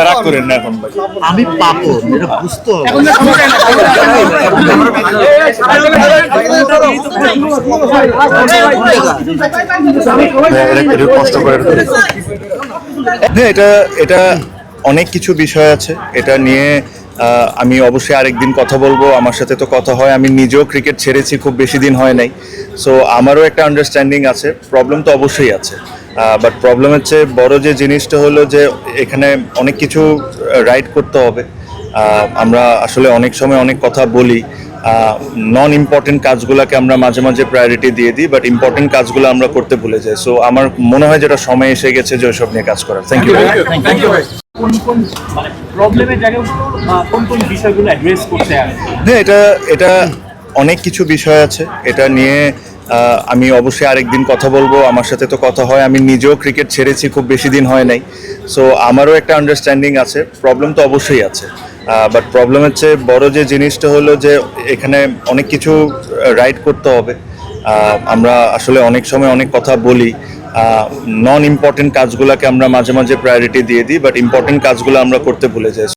আচ্ছা রাগ করেন না এখন ভাই আমি এটা বুঝতে হবে হ্যাঁ, এটা কষ্ট করে হ্যাঁ এটা এটা অনেক কিছু বিষয় আছে এটা নিয়ে আমি অবশ্যই আরেকদিন কথা বলব আমার সাথে তো কথা হয় আমি নিজেও ক্রিকেট ছেড়েছি খুব বেশি দিন হয় নাই সো আমারও একটা আন্ডারস্ট্যান্ডিং আছে প্রবলেম তো অবশ্যই আছে বাট প্রবলেম হচ্ছে বড় যে জিনিসটা হলো যে এখানে অনেক কিছু রাইড করতে হবে। আমরা আসলে অনেক সময় অনেক কথা বলি। নন ইম্পর্টেন্ট কাজগুলোকে আমরা মাঝে মাঝে প্রায়োরিটি দিয়ে দিই বাট ইম্পর্টেন্ট কাজগুলো আমরা করতে ভুলে যাই। সো আমার মনে হয় যেটা সময় এসে গেছে যে ওইসব নিয়ে কাজ করার। থ্যাংক ইউ কোন কোন প্রবলেমের জায়গায় কোন কোন বিষয়গুলো অ্যাড্রেস করতে হবে হ্যাঁ এটা এটা অনেক কিছু বিষয় আছে। এটা নিয়ে আমি অবশ্যই আরেকদিন কথা বলব। আমার সাথে তো কথা হয়। আমি নিজেও ক্রিকেট ছেড়েছি, খুব বেশি দিন হয় নাই। সো আমারও একটা আন্ডারস্ট্যান্ডিং আছে। প্রবলেম তো অবশ্যই আছে। বাট প্রবলেম হচ্ছে, বড় যে জিনিসটা হলো যে, এখানে অনেক কিছু রাইড করতে হবে। আমরা আসলে অনেক সময় অনেক কথা বলি। নন ইম্পর্টেন্ট কাজগুলোকে আমরা মাঝে মাঝে প্রায়োরিটি দিয়ে দিই বাট ইম্পর্টেন্ট কাজগুলো আমরা করতে ভুলে যাই।